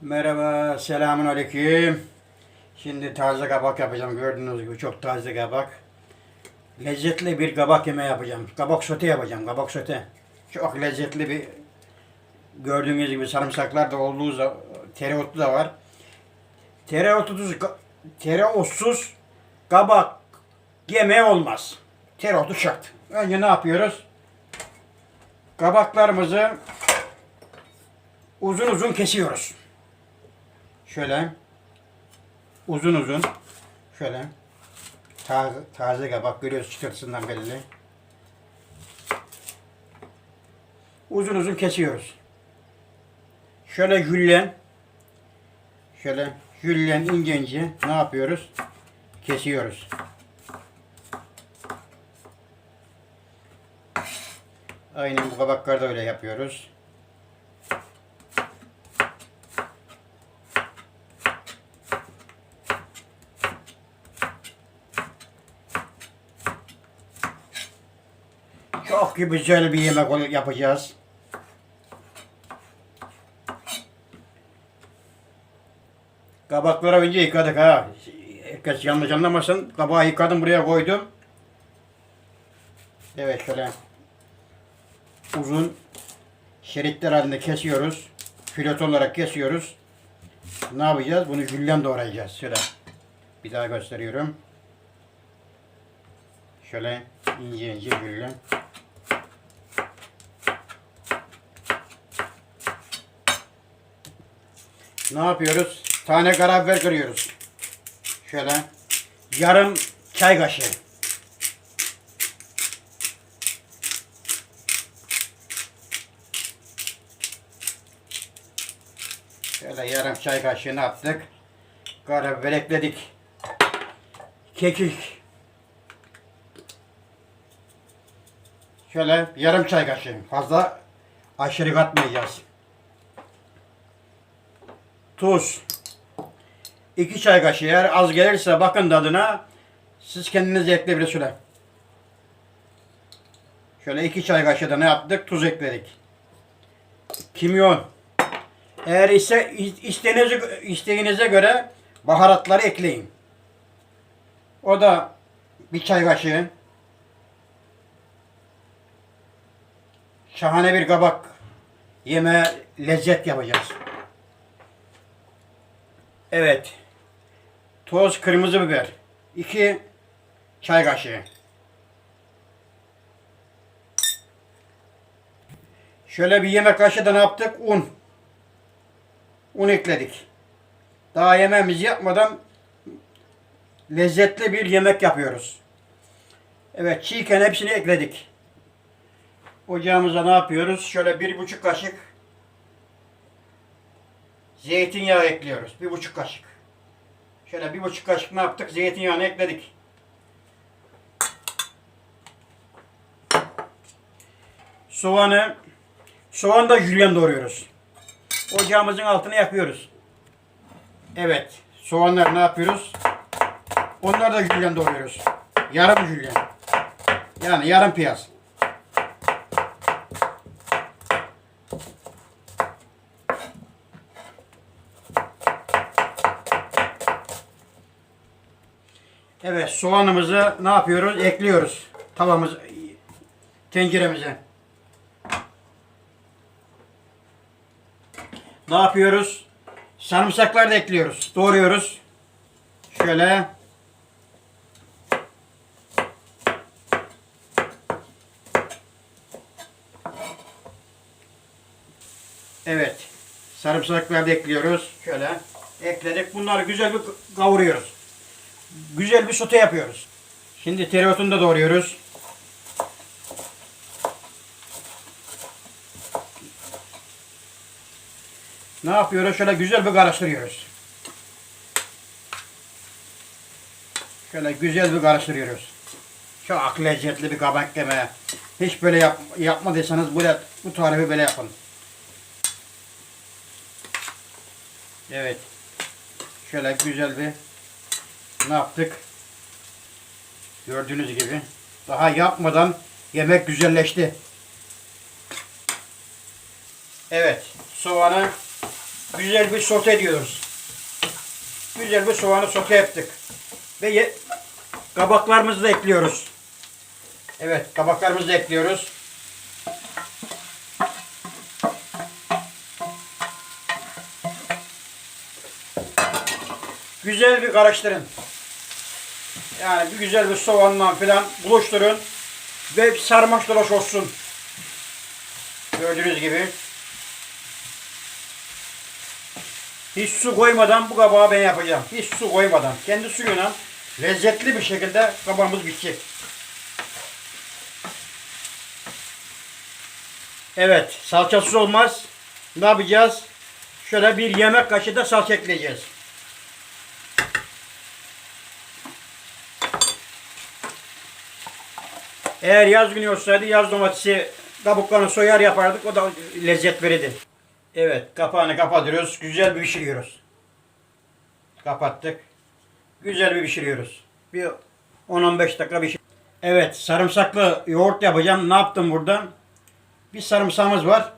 Merhaba, selamun aleyküm. Şimdi taze kabak yapacağım. Gördüğünüz gibi çok taze kabak. Lezzetli bir kabak yemeği yapacağım. Kabak sote yapacağım, kabak sote. Çok lezzetli bir gördüğünüz gibi sarımsaklar da olduğu zaman tereotu da var. Tereotsuz, tereotsuz kabak yemeği olmaz. Tereotu şart. Önce ne yapıyoruz? Kabaklarımızı uzun uzun kesiyoruz. Şöyle uzun uzun şöyle taze, taze kabak görüyoruz çıtırtısından belli. Uzun uzun kesiyoruz. Şöyle jülyen şöyle jülyen ince ince ne yapıyoruz? Kesiyoruz. Aynen bu kabakları da öyle yapıyoruz. Çok güzel bir yemek yapacağız. Kabakları önce yıkadık ha. Herkes yanlış anlamasın. Kabağı yıkadım buraya koydum. Evet şöyle uzun şeritler halinde kesiyoruz. Filot olarak kesiyoruz. Ne yapacağız? Bunu jülyen doğrayacağız. Şöyle bir daha gösteriyorum. Şöyle ince ince jülyen. Ne yapıyoruz? Tane karabiber kırıyoruz. Şöyle yarım çay kaşığı. Şöyle yarım çay kaşığını attık. Karabiber ekledik. Kekik. Şöyle yarım çay kaşığı. Fazla aşırı katmayacağız. Tuz. 2 çay kaşığı. Eğer az gelirse bakın tadına. Siz kendiniz ekleyebilirsiniz. Şöyle 2 çay kaşığı da ne yaptık? Tuz ekledik. Kimyon. Eğer ise isteğinize, isteğinize göre baharatları ekleyin. O da bir çay kaşığı. Şahane bir kabak yemeğe lezzet yapacağız. Evet. Toz kırmızı biber. 2 çay kaşığı. Şöyle bir yemek kaşığı da ne yaptık? Un. Un ekledik. Daha yemeğimizi yapmadan lezzetli bir yemek yapıyoruz. Evet çiğken hepsini ekledik. Ocağımıza ne yapıyoruz? Şöyle bir buçuk kaşık zeytinyağı ekliyoruz. Bir buçuk kaşık. Şöyle bir buçuk kaşık ne yaptık? Zeytinyağını ekledik. Soğanı soğan da jülyen doğruyoruz. Ocağımızın altını yakıyoruz. Evet. Soğanlar ne yapıyoruz? Onları da jülyen doğruyoruz. Yarım jülyen. Yani yarım piyaz. Evet soğanımızı ne yapıyoruz? Ekliyoruz. Tavamız tenceremize. Ne yapıyoruz? Sarımsakları da ekliyoruz. Doğruyoruz. Şöyle. Evet. Sarımsakları da ekliyoruz. Şöyle. Ekledik. Bunları güzel bir kavuruyoruz. Güzel bir sote yapıyoruz. Şimdi tereyotunu da doğruyoruz. Ne yapıyoruz? Şöyle güzel bir karıştırıyoruz. Şöyle güzel bir karıştırıyoruz. Çok lezzetli bir kabak yemeği. Hiç böyle yap, yapmadıysanız böyle, bu tarifi böyle yapın. Evet. Şöyle güzel bir ne yaptık? Gördüğünüz gibi. Daha yapmadan yemek güzelleşti. Evet. Soğanı güzel bir sote ediyoruz. Güzel bir soğanı sote yaptık. Ve kabaklarımızı da ekliyoruz. Evet, kabaklarımızı da ekliyoruz. Güzel bir karıştırın. Yani bir güzel bir soğanla falan buluşturun. Ve sarmaş dolaş olsun. Gördüğünüz gibi. Hiç su koymadan bu kabağı ben yapacağım. Hiç su koymadan. Kendi suyuna lezzetli bir şekilde kabağımız bitecek. Evet, salçasız olmaz. Ne yapacağız? Şöyle bir yemek kaşığı da salça ekleyeceğiz. Eğer yaz günü olsaydı yaz domatesi kabuklarını soyar yapardık. O da lezzet verirdi. Evet kapağını kapatıyoruz. Güzel bir pişiriyoruz. Kapattık. Güzel bir pişiriyoruz. Bir 10-15 dakika pişir. Evet sarımsaklı yoğurt yapacağım. Ne yaptım burada? Bir sarımsağımız var.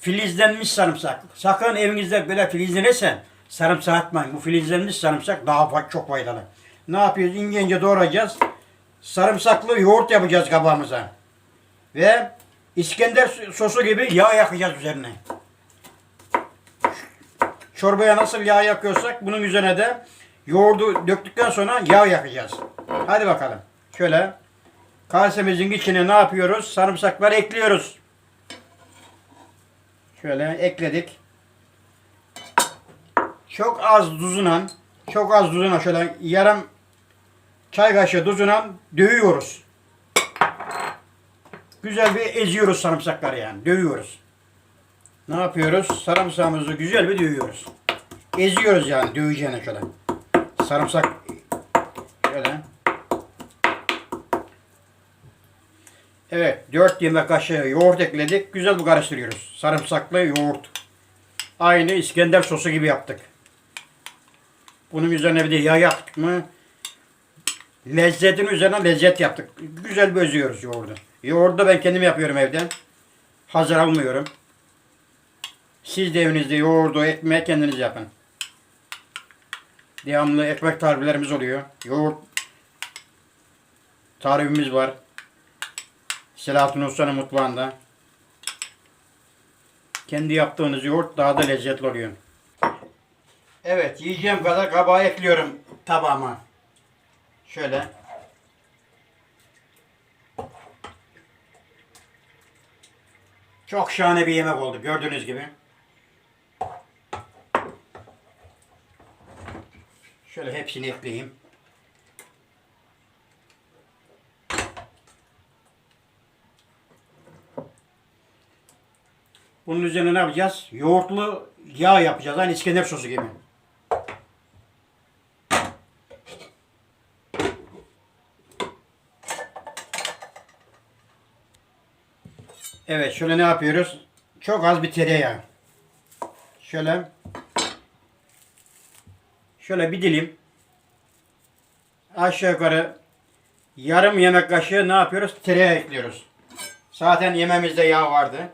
Filizlenmiş sarımsak. Sakın evinizde böyle filizlenirse sarımsak atmayın. Bu filizlenmiş sarımsak daha çok faydalı. Ne yapıyoruz? İnce ince doğrayacağız. Sarımsaklı yoğurt yapacağız kabağımıza. Ve İskender sosu gibi yağ yakacağız üzerine. Çorbaya nasıl yağ yakıyorsak bunun üzerine de yoğurdu döktükten sonra yağ yakacağız. Hadi bakalım. Şöyle kasemizin içine ne yapıyoruz? Sarımsakları ekliyoruz. Şöyle ekledik. Çok az tuzuna, çok az tuzuna şöyle yarım çay kaşığı tuzuna dövüyoruz. Güzel bir eziyoruz sarımsakları yani. Dövüyoruz. Ne yapıyoruz? Sarımsağımızı güzel bir dövüyoruz. Eziyoruz yani döveceğine şöyle. Sarımsak şöyle. Evet, 4 yemek kaşığı yoğurt ekledik. Güzel bir karıştırıyoruz. Sarımsaklı yoğurt. Aynı İskender sosu gibi yaptık. Bunun üzerine bir de yağ yaptık mı lezzetin üzerine lezzet yaptık. Güzel bir özüyoruz yoğurdu. Yoğurdu da ben kendim yapıyorum evden. Hazır almıyorum. Siz de evinizde yoğurdu, ekmeği kendiniz yapın. Devamlı ekmek tariflerimiz oluyor. Yoğurt tarifimiz var. Selahattin Usta'nın mutfağında. Kendi yaptığınız yoğurt daha da lezzetli oluyor. Evet, yiyeceğim kadar kabağı ekliyorum tabağıma. Şöyle. Çok şahane bir yemek oldu gördüğünüz gibi. Şöyle hepsini ekleyeyim. Bunun üzerine ne yapacağız? Yoğurtlu yağ yapacağız. Aynı İskender sosu gibi. Evet şöyle ne yapıyoruz? Çok az bir tereyağı. Şöyle şöyle bir dilim aşağı yukarı yarım yemek kaşığı ne yapıyoruz? Tereyağı ekliyoruz. Zaten yemeğimizde yağ vardı.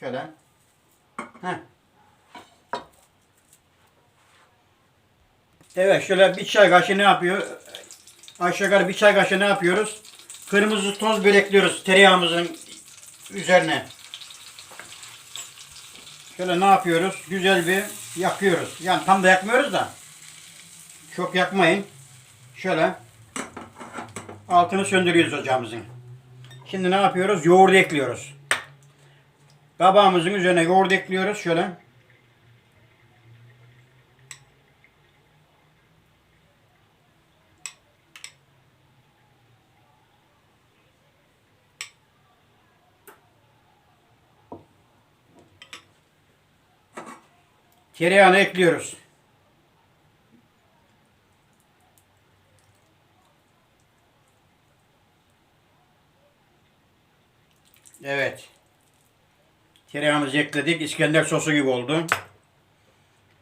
Şöyle. Heh. Evet şöyle bir çay kaşığı ne yapıyor? Aşağı yukarı bir çay kaşığı ne yapıyoruz? Kırmızı toz biber ekliyoruz tereyağımızın üzerine. Şöyle ne yapıyoruz? Güzel bir yakıyoruz. Yani tam da yakmıyoruz da. Çok yakmayın. Şöyle altını söndürüyoruz ocağımızın. Şimdi ne yapıyoruz? Yoğurdu ekliyoruz. Kabağımızın üzerine yoğurt ekliyoruz. Şöyle. Tereyağını ekliyoruz. Evet. Tereyağımızı ekledik. İskender sosu gibi oldu.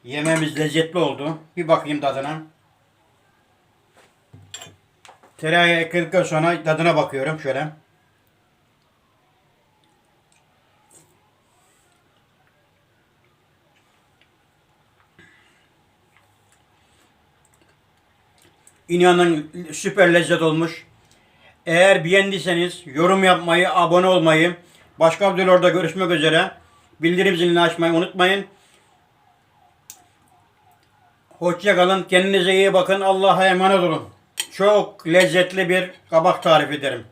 Yememiz lezzetli oldu. Bir bakayım tadına. Tereyağı ekledikten sonra tadına bakıyorum şöyle. İnanın süper lezzet olmuş. Eğer beğendiyseniz yorum yapmayı, abone olmayı, başka videolarda görüşmek üzere. Bildirim zilini açmayı unutmayın. Hoşça kalın. Kendinize iyi bakın. Allah'a emanet olun. Çok lezzetli bir kabak tarif ederim.